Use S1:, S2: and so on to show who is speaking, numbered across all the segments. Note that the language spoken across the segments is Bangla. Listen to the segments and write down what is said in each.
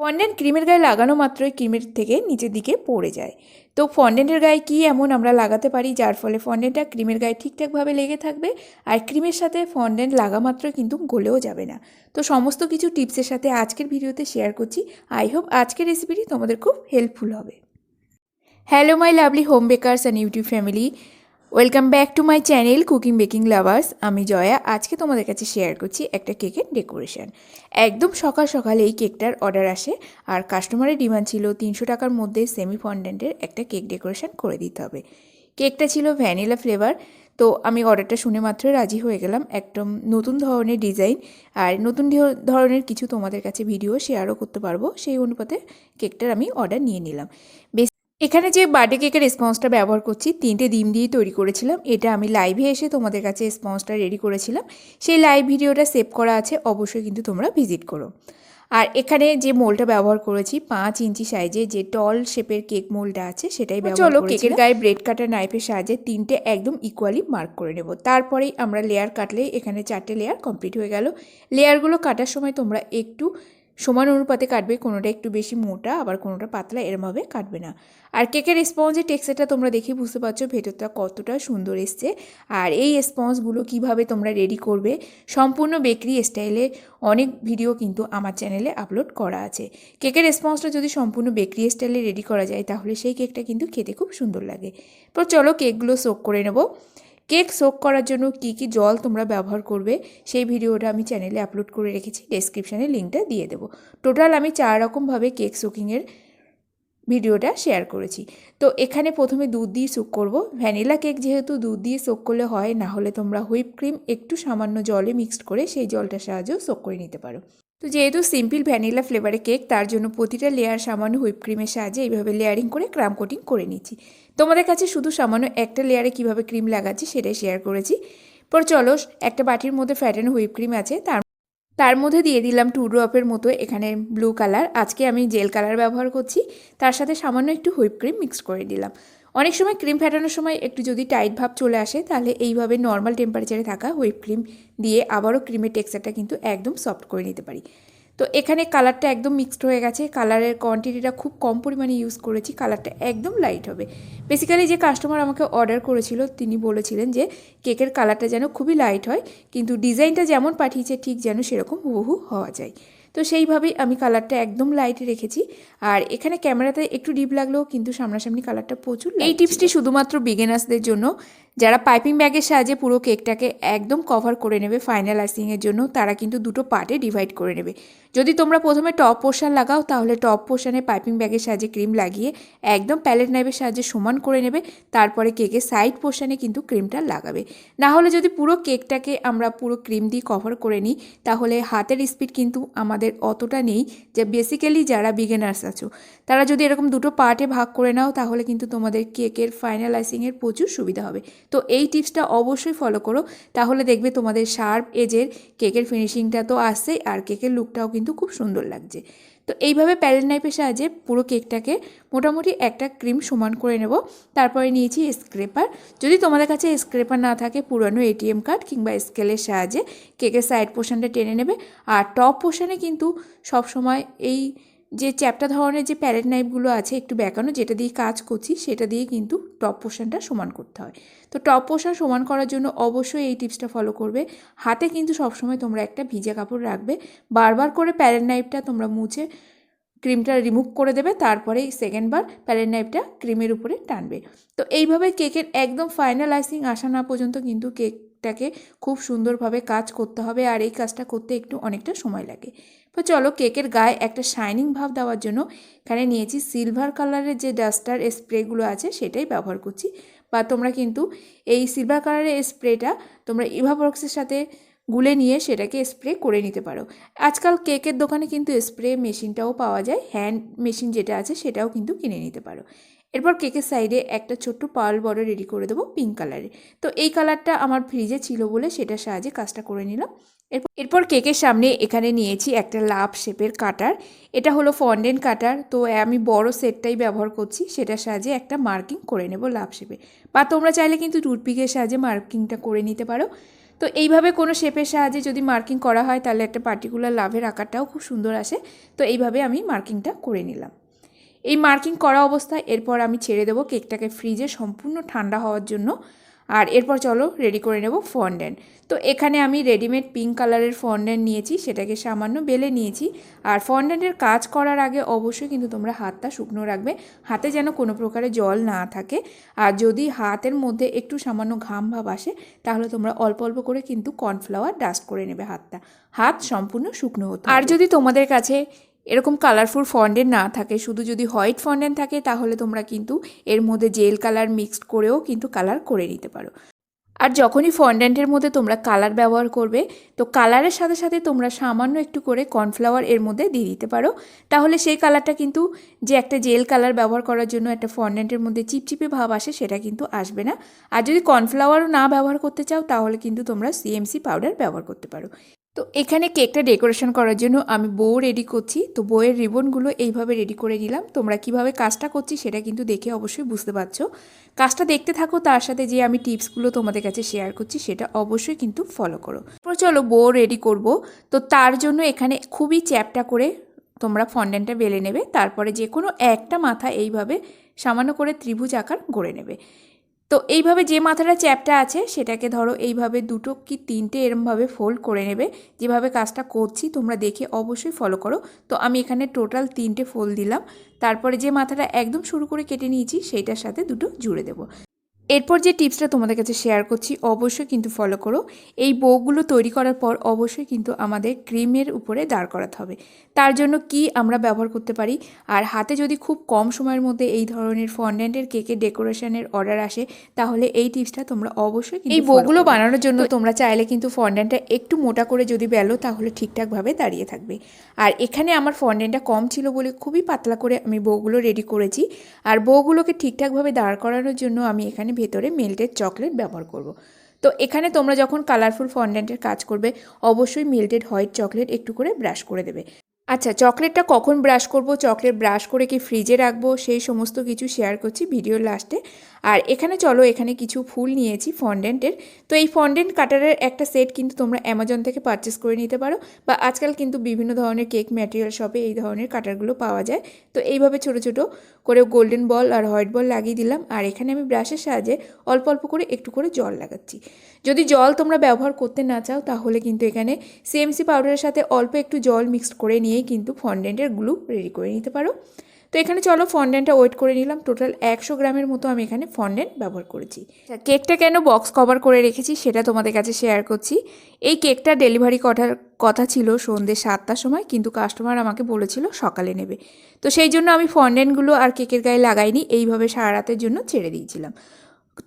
S1: ফন্ডেন্ট ক্রিমের গায়ে লাগানো মাত্রই ক্রিমের থেকে নিচের দিকে পড়ে যায়। তো ফন্ডেন্টের গায়ে কী এমন আমরা লাগাতে পারি, যার ফলে ফন্ডেন্টটা ক্রিমের গায়ে ঠিকঠাকভাবে লেগে থাকবে? আর ক্রিমের সাথে ফন্ডেন্ট লাগা মাত্র কিন্তু গলেও যাবে না। তো সমস্ত কিছু টিপসের সাথে আজকের ভিডিওতে শেয়ার করছি। আই হোপ আজকের রেসিপিটি তোমাদের খুব হেল্পফুল হবে। Hello my lovely home bakers and YouTube family. Welcome back to my channel cooking baking lovers আমি জয়া, আজকে তোমাদের কাছে শেয়ার করছি একটা কেকের ডেকোরেশন একদম সকাল সকালে এই কেকটার অর্ডার আসে, আর কাস্টমারের ডিমান্ড ছিল তিনশো টাকার মধ্যে সেমি ফন্ডেন্টের একটা কেক ডেকোরেশন করে দিতে হবে। কেকটা ছিল ভ্যানিলা ফ্লেভার তো আমি অর্ডারটা শুনে মাত্র রাজি হয়ে গেলাম একদম নতুন ধরনের ডিজাইন আর নতুন ধরনের কিছু তোমাদের কাছে ভিডিও শেয়ারও করতে পারব, সেই অনুপাতে কেকটার আমি অর্ডার নিয়ে নিলাম। বেশ এখানে যে বার্থডে কেকের স্পঞ্জটা ব্যবহার করছি তিনটে ডিম দিয়ে তৈরি করেছিলাম। এটা আমি লাইভে এসে তোমাদের কাছে স্পঞ্জটা রেডি করেছিলাম। সেই লাইভ ভিডিওটা সেভ করা আছে অবশ্যই কিন্তু তোমরা ভিজিট করো। আর এখানে যে মোলটা ব্যবহার করেছি পাঁচ ইঞ্চি সাইজে যে টল শেপের কেক মোলটা আছে সেটাই ব্যবহার চলো কেকের গায়ে ব্রেড কাটার নাইফের সাহায্যে তিনটে একদম ইকুয়ালি মার্ক করে নেব। তারপরেই আমরা লেয়ার কাটলে এখানে চারটে লেয়ার কমপ্লিট হয়ে গেল। লেয়ারগুলো কাটার সময় তোমরা একটু সমান অনুপাতে কাটবে, কোনোটা একটু বেশি মোটা, আবার কোনোটা পাতলা এরমভাবে কাটবে না। আর কেকের স্পঞ্জের টেক্সচারটা তোমরা দেখে বুঝতে পারছ, ভেতরটা কতটা সুন্দর এসছে। আর এই স্পঞ্জগুলো কীভাবে তোমরা রেডি করবে, সম্পূর্ণ বেকরি স্টাইলে অনেক ভিডিও কিন্তু আমার চ্যানেলে আপলোড করা আছে। কেকের স্পঞ্জটা যদি সম্পূর্ণ বেকরি স্টাইলে রেডি করা যায়, তাহলে সেই কেকটা কিন্তু খেতে খুব সুন্দর লাগে। তো চলো কেকগুলো সোক করে নেব। কেক সোক করার জন্য কী কী জল তোমরা ব্যবহার করবে, সেই ভিডিওটা আমি চ্যানেলে আপলোড করে রেখেছি ডেসক্রিপশানে লিঙ্কটা দিয়ে দেবো। টোটাল আমি চার রকমভাবে কেক সোকিংয়ের ভিডিওটা শেয়ার করেছি। তো এখানে প্রথমে দুধ দিয়ে সোক করব। ভ্যানিলা কেক যেহেতু দুধ দিয়ে সোক করলে হয়, না হলে তোমরা হুইপ ক্রিম একটু সামান্য জলে মিক্সড করে সেই জলটার সাহায্যেও সোক করে নিতে পারো। তো যেহেতু সিম্পল ভ্যানিলা ফ্লেভারের কেক, তার জন্য প্রতিটা লেয়ার সামান্য হুইপ ক্রিমের সাহায্যে এইভাবে লেয়ারিং করে ক্রাম কোটিং করে নিচ্ছি। তোমাদের কাছে শুধু সামান্য একটা লেয়ারে কীভাবে ক্রিম লাগাচ্ছি সেটাই শেয়ার করেছি। পর চলো, একটা বাটির মধ্যে ফ্যাটানো হুইপ ক্রিম আছে, তার তার মধ্যে দিয়ে দিলাম টু ড্রপের মতো এখানে ব্লু কালার আজকে আমি জেল কালার ব্যবহার করছি। তার সাথে সামান্য একটু হুইপ ক্রিম মিক্স করে দিলাম। অনেক সময় ক্রিম ফেটানোর সময় একটু যদি টাইট ভাব চলে আসে, তাহলে এইভাবে নর্মাল টেম্পারেচারে থাকা হুইপ ক্রিম দিয়ে আবারও ক্রিমের টেক্সচারটা কিন্তু একদম সফট করে নিতে পারি। তো এখানে কালারটা একদম মিক্সড হয়ে গেছে। কালারের কোয়ান্টিটিটা খুব কম পরিমাণে ইউজ করেছি। কালারটা একদম লাইট হবে। বেসিক্যালি যে কাস্টমার আমাকে অর্ডার করেছিল তিনি বলেছিলেন যে কেকের কালারটা যেন খুবই লাইট হয় কিন্তু ডিজাইনটা যেমন পাঠিয়েছে ঠিক যেন সেরকম হুবহু হওয়া যায়। তো সেইভাবেই আমি কালারটা একদম লাইটে রেখেছি। আর এখানে ক্যামেরাতে একটু ডিপ লাগলেও কিন্তু সামনাসামনি কালারটা প্রচুর এই টিপসটি শুধুমাত্র বিগেনার্সদের জন্য। যারা পাইপিং ব্যাগের সাহায্যে পুরো কেকটাকে একদম কভার করে নেবে ফাইনাল আইসিংয়ের জন্য, তারা কিন্তু দুটো পার্টে ডিভাইড করে নেবে। যদি তোমরা প্রথমে টপ পোর্শন লাগাও, তাহলে টপ পোর্শানে পাইপিং ব্যাগের সাহায্যে ক্রিম লাগিয়ে একদম প্যালেট নাইফের সাহায্যে সমান করে নেবে, তারপরে কেকের সাইড পোর্শানে কিন্তু ক্রিমটা লাগাবে। না হলে যদি পুরো কেকটাকে আমরা পুরো ক্রিম দিয়ে কভার করে নিই, তাহলে হাতের স্পিড কিন্তু আমাদের অতটা নেই যে বেসিক্যালি যারা বিগেনার্স আছো, তারা যদি এরকম দুটো পার্টে ভাগ করে নাও, তাহলে কিন্তু তোমাদের কেকের ফাইনালাইজিংয়ের প্রচুর সুবিধা হবে। তো এই টিপসটা অবশ্যই ফলো করো। তাহলে দেখবে তোমাদের শার্প এজের কেকের ফিনিশিংটা তো আসছেই আর কেকের লুকটাও কিন্তু খুব সুন্দর লাগছে। তো এইভাবে প্যালেট নাইফের সাহায্যে পুরো কেকটাকে মোটামুটি একটা ক্রিম সমান করে নেব। তারপরে নিয়েছি স্ক্রেপার যদি তোমাদের কাছে স্ক্রেপার না থাকে, পুরনো এটিএম কার্ড কিংবা স্কেলের সাহায্যে কেকের সাইড পোর্শনটা টেনে নেবে। আর টপ পোর্শনে কিন্তু সবসময় এই যে চ্যাপটা ধরনের যে প্যালেট নাইফগুলো আছে একটু বেঁকানো, যেটা দিয়ে কাজ করছি, সেটা দিয়ে কিন্তু টপ পোর্শনটা সমান করতে হয়। তো টপ পোর্শন সমান করার জন্য অবশ্যই এই টিপসটা ফলো করবে। হাতে কিন্তু সবসময় তোমরা একটা ভিজে কাপড় রাখবে। বারবার করে প্যালেট নাইফটা তোমরা মুছে ক্রিমটা রিমুভ করে দেবে তারপরে সেকেন্ডবার প্যালেট নাইফটা ক্রিমের উপরে টানবে। তো এইভাবে কেকের একদম ফাইনাল আইসিং আসা না পর্যন্ত কিন্তু কেকটাকে খুব সুন্দরভাবে কাজ করতে হবে, আর এই কাজটা করতে একটু অনেকটা সময় লাগে। তো চলো কেকের গায়ে একটা শাইনিং ভাব দেওয়ার জন্য এখানে নিয়েছি সিলভার কালারের যে ডাস্টার স্প্রেগুলো আছে সেটাই ব্যবহার করছি। বা তোমরা কিন্তু এই সিলভার কালারের স্প্রেটা তোমরা ইভাবক্সের সাথে গুলে নিয়ে সেটাকে স্প্রে করে নিতে পারো। আজকাল কেকের দোকানে কিন্তু স্প্রে মেশিনটাও পাওয়া যায় হ্যান্ড মেশিন যেটা আছে সেটাও কিন্তু কিনে নিতে পারো। এরপর কেকের সাইডে একটা ছোট্ট পার্ল বর্ডার রেডি করে দেবো পিঙ্ক কালারের তো এই কালারটা আমার ফ্রিজে ছিল বলে সেটার সাহায্যে কাজটা করে নিলাম। এরপর এরপর কেকের সামনে এখানে নিয়েছি একটা লাভ শেপের কাটার এটা হলো ফন্ডেন কাটার তো আমি বড় সেটটাই ব্যবহার করছি, সেটার সাহায্যে একটা মার্কিং করে নেব লাভ শেপে বা তোমরা চাইলে কিন্তু টুথপিকের সাহায্যে মার্কিংটা করে নিতে পারো। তো এইভাবে কোনো শেপের সাহায্যে যদি মার্কিং করা হয়, তাহলে একটা পার্টিকুলার লাভের আকারটাও খুব সুন্দর আসে। তো এইভাবে আমি মার্কিংটা করে নিলাম। এই মার্কিং করা অবস্থায় এরপর আমি ছেড়ে দেবো কেকটাকে ফ্রিজে সম্পূর্ণ ঠান্ডা হওয়ার জন্য। আর এরপর চলো রেডি করে নেব ফন্ডেন্ট তো এখানে আমি রেডিমেড পিঙ্ক কালারের ফন্ডেন্ট নিয়েছি সেটাকে সামান্য বেলে নিয়েছি। আর ফন্ডেন্টের কাজ করার আগে অবশ্যই কিন্তু তোমরা হাতটা শুকনো রাখবে হাতে যেন কোনো প্রকারে জল না থাকে। আর যদি হাতের মধ্যে একটু সামান্য ঘাম ভাব আসে তাহলে তোমরা অল্প অল্প করে কিন্তু কর্নফ্লাওয়ার ডাস্ট করে নেবে হাতটা। হাত সম্পূর্ণ শুকনো হতো আর যদি তোমাদের কাছে এরকম কালারফুল ফন্ডেন্ট না থাকে। শুধু যদি হোয়াইট ফন্ডেন্ট থাকে, তাহলে তোমরা কিন্তু এর মধ্যে জেল কালার মিক্সড করেও কিন্তু কালার করে নিতে পারো। আর যখনই ফন্ডেন্টের মধ্যে তোমরা কালার ব্যবহার করবে, তো কালারের সাথে সাথে তোমরা সামান্য একটু করে কর্নফ্লাওয়ার এর মধ্যে দিয়ে দিতে পারো। তাহলে সেই কালারটা কিন্তু যে একটা জেল কালার ব্যবহার করার জন্য একটা ফন্ডেন্টের মধ্যে চিপচিপে ভাব আসে, সেটা কিন্তু আসবে না। আর যদি কর্নফ্লাওয়ারও না ব্যবহার করতে চাও, তাহলে কিন্তু তোমরা সিএমসি পাউডার ব্যবহার করতে পারো। তো এখানে কেকটা ডেকোরেশন করার জন্য আমি বউ রেডি করছি। তো বউয়ের রিবনগুলো এইভাবে রেডি করে নিলাম। তোমরা কীভাবে কাজটা করছি সেটা কিন্তু দেখে অবশ্যই বুঝতে পারছ। কাজটা দেখতে থাকো, তার সাথে যে আমি টিপসগুলো তোমাদের কাছে শেয়ার করছি সেটা অবশ্যই কিন্তু ফলো করো। তারপর চলো বউ রেডি করব। তো তার জন্য এখানে খুবই চ্যাপটা করে তোমরা ফন্ডেন্টটা বেলে নেবে। তারপরে যে কোনো একটা মাথা এইভাবে সামান্য করে ত্রিভুজ আকার গড়ে নেবে। তো এইভাবে যে মাথাটা চ্যাপটা আছে, সেটাকে ধরো এইভাবে দুটো কি তিনটে এরমভাবে ফোল্ড করে নেবে। যেভাবে কাজটা করছি, তোমরা দেখে অবশ্যই ফলো করো। তো আমি এখানে টোটাল তিনটে ফোল্ড দিলাম। তারপরে যে মাথাটা একদম শুরু করে কেটে নিয়েছি, সেইটার সাথে দুটো জুড়ে দেবো। এরপর যে টিপসটা তোমাদের কাছে শেয়ার করছি অবশ্যই কিন্তু ফলো করো। এই বউগুলো তৈরি করার পর অবশ্যই কিন্তু আমাদের ক্রিমের উপরে দাঁড় করাতে হবে। তার জন্য কি আমরা ব্যবহার করতে পারি? আর হাতে যদি খুব কম সময়ের মধ্যে এই ধরনের ফন্ডেন্টের কেকের ডেকোরেশনের অর্ডার আসে তাহলে এই টিপসটা তোমরা অবশ্যই এই বউগুলো বানানোর জন্য তোমরা চাইলে কিন্তু ফন্ডেন্টটা একটু মোটা করে যদি বেলো তাহলে ঠিকঠাকভাবে দাঁড়িয়ে থাকবে। আর এখানে আমার ফন্ডেন্টটা কম ছিল বলে খুবই পাতলা করে আমি বউগুলো রেডি করেছি। আর বউগুলোকে ঠিকঠাকভাবে দাঁড় করানোর জন্য আমি এখানে ভেতরে মেল্টেড চকলেট ব্যবহার করব। তো এখানে তোমরা যখন কালারফুল ফন্ডেন্টের কাজ করবে, অবশ্যই মেল্টেড হোয়াইট চকলেট একটু করে ব্রাশ করে দেবে আচ্ছা চকলেটটা কখন ব্রাশ করব? চকলেট ব্রাশ করে কি ফ্রিজে রাখব? সেই সমস্ত কিছু শেয়ার করছি ভিডিওর লাস্টে আর এখানে চলো, এখানে কিছু ফুল নিয়েছি ফন্ডেন্টের তো এই ফন্ডেন্ট কাটারের একটা সেট কিন্তু তোমরা অ্যামাজন থেকে পারচেস করে নিতে পারো বা আজকাল কিন্তু বিভিন্ন ধরনের কেক ম্যাটেরিয়াল শপে এই ধরনের কাটারগুলো পাওয়া যায়। তো এইভাবে ছোট ছোট করে গোল্ডেন বল আর হোয়াইট বল লাগিয়ে দিলাম। আর এখানে আমি ব্রাশের সাহায্যে অল্প অল্প করে একটু করে জল লাগাচ্ছি। যদি জল তোমরা ব্যবহার করতে না চাও, তাহলে কিন্তু এখানে সিএমসি পাউডারের সাথে অল্প একটু জল মিক্সড করে নিয়েই কিন্তু ফন্ডেন্টের গ্লু রেডি করে নিতে পারো। তো এখানে চলো ফন্ডেন্টটা ওয়েট করে নিলাম। টোটাল একশো গ্রামের মতো আমি এখানে ফন্ডেন্ট ব্যবহার করেছি। কেকটা কেন বক্স কভার করে রেখেছি সেটা তোমাদের কাছে শেয়ার করছি। এই কেকটা ডেলিভারি করার কথা ছিল সন্ধ্যে সাতটার সময়, কিন্তু কাস্টমার আমাকে বলেছিল সকালে নেবে। তো সেই জন্য আমি ফন্ডেন্টগুলো আর কেকের গায়ে লাগাইনি, এইভাবে সারা রাতের জন্য ছেড়ে দিয়েছিলাম।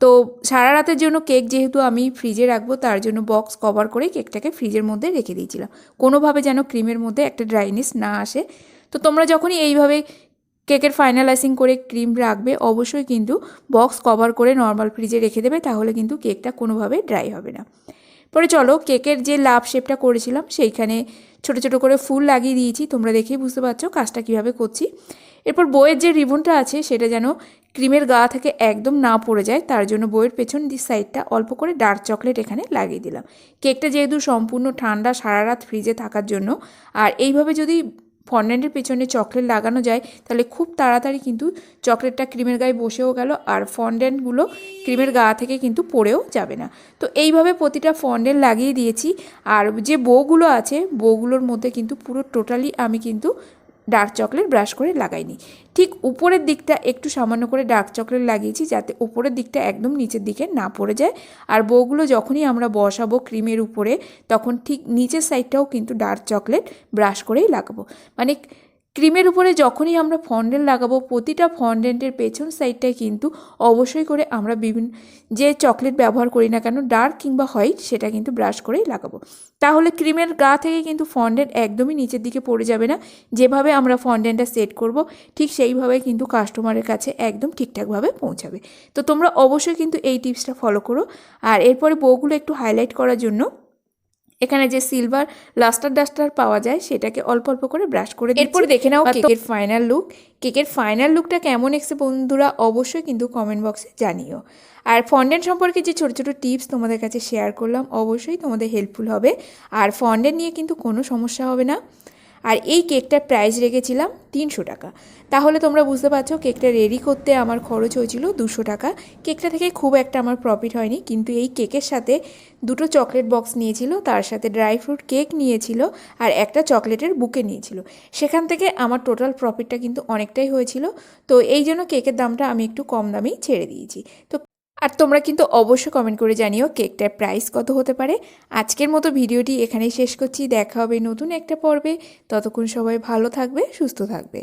S1: তো সারা রাতের জন্য কেক যেহেতু আমি ফ্রিজে রাখব, তার জন্য বক্স কভার করে কেকটাকে ফ্রিজের মধ্যে রেখে দিয়েছিলাম। কোনোভাবে যেন ক্রিমের মধ্যে একটা ড্রাইনেস না আসে। তো তোমরা যখনই এইভাবে কেকের ফাইনালাইজিং করে ক্রিম রাখবে, অবশ্যই কিন্তু বক্স কভার করে নর্মাল ফ্রিজে রেখে দেবে, তাহলে কিন্তু কেকটা কোনোভাবে ড্রাই হবে না। পরে চলো, কেকের যে লাভ শেপটা করেছিলাম, সেইখানে ছোট ছোট করে ফুল লাগিয়ে দিয়েছি। তোমরা দেখেই বুঝতে পারছ কাজটা কীভাবে করছি। এরপর বইয়ের যে রিবনটা আছে, সেটা যেন ক্রিমের গা থেকে একদম না পড়ে যায়, তার জন্য বইয়ের পেছন দি সাইডটা অল্প করে ডার্ক চকলেট এখানে লাগিয়ে দিলাম। কেকটা যেহেতু সম্পূর্ণ ঠান্ডা, সারা রাত ফ্রিজে থাকার জন্য, আর এইভাবে যদি ফন্ডেন্টের পেছনে চকলেট লাগানো যায়, তাহলে খুব তাড়াতাড়ি কিন্তু চকলেটটা ক্রিমের গায়ে বসেও গেল, আর ফন্ডেন্টগুলো ক্রিমের গা থেকে কিন্তু পড়েও যাবে না। তো এইভাবে প্রতিটা ফন্ডেন্ট লাগিয়ে দিয়েছি, আর যে বউগুলো আছে, বউগুলোর মধ্যে কিন্তু পুরো টোটালি আমি কিন্তু ডার্ক চকলেট ব্রাশ করে লাগাইনি। ঠিক উপরের দিকটা একটু সামান্য করে ডার্ক চকলেট লাগিয়েছি যাতে উপরের দিকটা একদম নিচের দিকে না পড়ে যায়। আর বউগুলো যখনই আমরা বসাবো ক্রিমের উপরে, তখন ঠিক নিচের সাইডটাও কিন্তু ডার্ক চকলেট ব্রাশ করেই লাগাবো। মানে ক্রিমের উপরে যখনই আমরা ফন্ডেন্ট লাগাবো, প্রতিটা ফন্ডেন্টের পেছন সাইডটায় কিন্তু অবশ্যই করে আমরা বিভিন্ন যে চকলেট ব্যবহার করি না কেন, ডার্ক কিংবা হোয়াইট, সেটা কিন্তু ব্রাশ করেই লাগাবো। তাহলে ক্রিমের গা থেকে কিন্তু ফন্ডেন্ট একদমই নিচের দিকে পড়ে যাবে না। যেভাবে আমরা ফন্ডেন্টটা সেট করব, ঠিক সেইভাবে কিন্তু কাস্টমারের কাছে একদম ঠিকঠাকভাবে পৌঁছাবে। তো তোমরা অবশ্যই কিন্তু এই টিপসটা ফলো করো। আর এরপরে বউগুলো একটু হাইলাইট করার জন্য এখানে যে সিলভার লাস্টার ডাস্টার পাওয়া যায় সেটাকে অল্প অল্প করে ব্রাশ করে এরপর দেখে নাও কেকের ফাইনাল লুক কেকের ফাইনাল লুকটা কেমন এসে বন্ধুরা অবশ্যই কিন্তু কমেন্ট বক্সে জানিও। আর ফন্ডেন্ট সম্পর্কে যে ছোটো ছোটো টিপস তোমাদের কাছে শেয়ার করলাম অবশ্যই তোমাদের হেল্পফুল হবে। আর ফন্ডেন্ট নিয়ে কিন্তু কোনো সমস্যা হবে না। আর এই কেকটার প্রাইস রেখেছিলাম তিনশো টাকা। তাহলে তোমরা বুঝতে পারছ কেকটা রেডি করতে আমার খরচ হয়েছিল দুশো টাকা। কেকটা থেকে খুব একটা আমার প্রফিট হয়নি, কিন্তু এই কেকের সাথে দুটো চকলেট বক্স নিয়েছিল, তার সাথে ড্রাই ফ্রুট কেক নিয়েছিল আর একটা চকলেটের বুকে নিয়েছিল। সেখান থেকে আমার টোটাল প্রফিটটা কিন্তু অনেকটাই হয়েছিল। তো এই জন্য কেকের দামটা আমি একটু কম দামেই ছেড়ে দিয়েছি। তো আর তোমরা কিন্তু অবশ্যই কমেন্ট করে জানিও কেকটার প্রাইস কত হতে পারে। আজকের মতো ভিডিওটি এখানেই শেষ করছি। দেখা হবে নতুন একটা পর্বে। ততক্ষণ সবাই ভালো থাকবে, সুস্থ থাকবে।